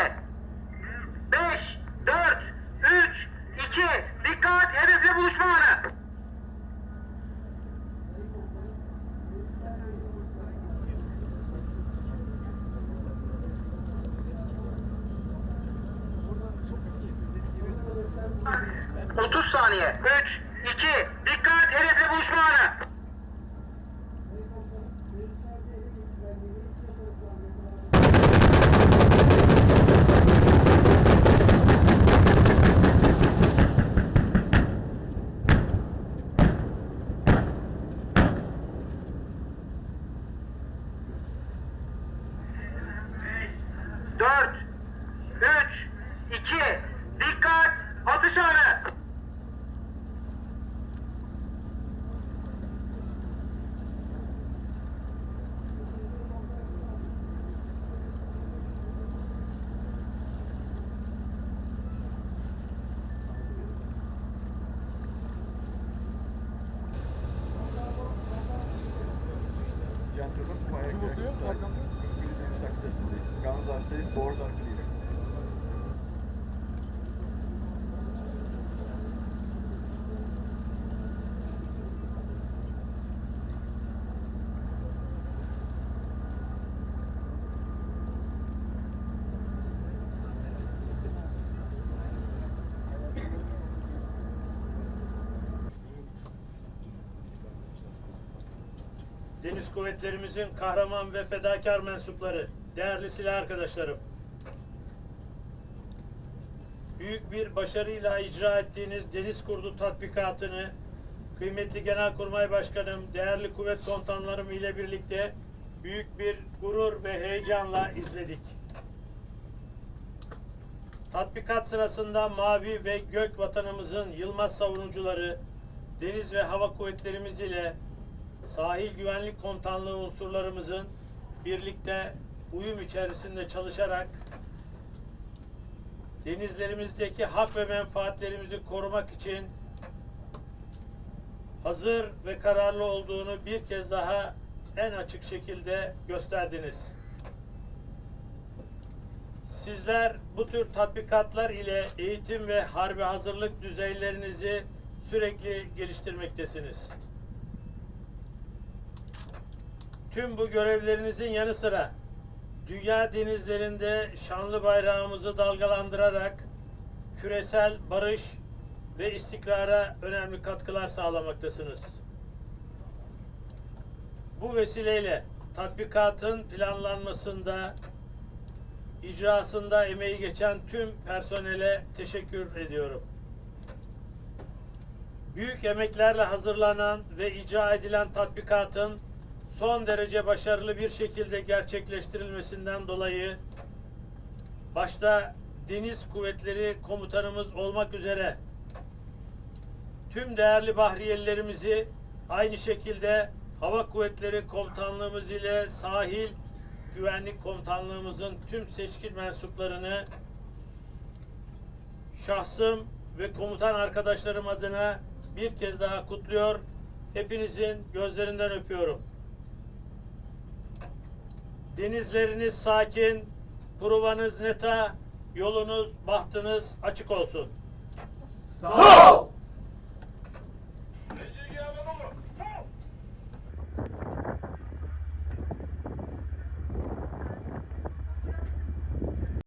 diye. Beş, dört, üç, iki, dikkat hedefle buluşma anı. Otuz saniye. Üç, iki, dikkat hedefle buluşma anı. Cumhurtaya saklandı. Deniz kuvvetlerimizin kahraman ve fedakar mensupları, değerli silah arkadaşlarım. Büyük bir başarıyla icra ettiğiniz Deniz Kurdu tatbikatını kıymetli Genelkurmay Başkanım, değerli kuvvet komutanlarım ile birlikte büyük bir gurur ve heyecanla izledik. Tatbikat sırasında mavi ve gök vatanımızın yılmaz savunucuları, deniz ve hava kuvvetlerimiz ile sahil güvenlik komutanlığı unsurlarımızın birlikte uyum içerisinde çalışarak denizlerimizdeki hak ve menfaatlerimizi korumak için hazır ve kararlı olduğunu bir kez daha en açık şekilde gösterdiniz. Sizler bu tür tatbikatlar ile eğitim ve harbi hazırlık düzeylerinizi sürekli geliştirmektesiniz. Tüm bu görevlerinizin yanı sıra dünya denizlerinde şanlı bayrağımızı dalgalandırarak küresel barış ve istikrara önemli katkılar sağlamaktasınız. Bu vesileyle tatbikatın planlanmasında, icrasında emeği geçen tüm personele teşekkür ediyorum. Büyük emeklerle hazırlanan ve icra edilen tatbikatın son derece başarılı bir şekilde gerçekleştirilmesinden dolayı başta Deniz Kuvvetleri Komutanımız olmak üzere tüm değerli bahriyelilerimizi aynı şekilde Hava Kuvvetleri Komutanlığımız ile Sahil Güvenlik Komutanlığımızın tüm seçkin mensuplarını şahsım ve komutan arkadaşlarım adına bir kez daha kutluyor. Hepinizin gözlerinden öpüyorum denizleriniz sakin, provanız neta, yolunuz, bahtınız açık olsun. Sağ ol.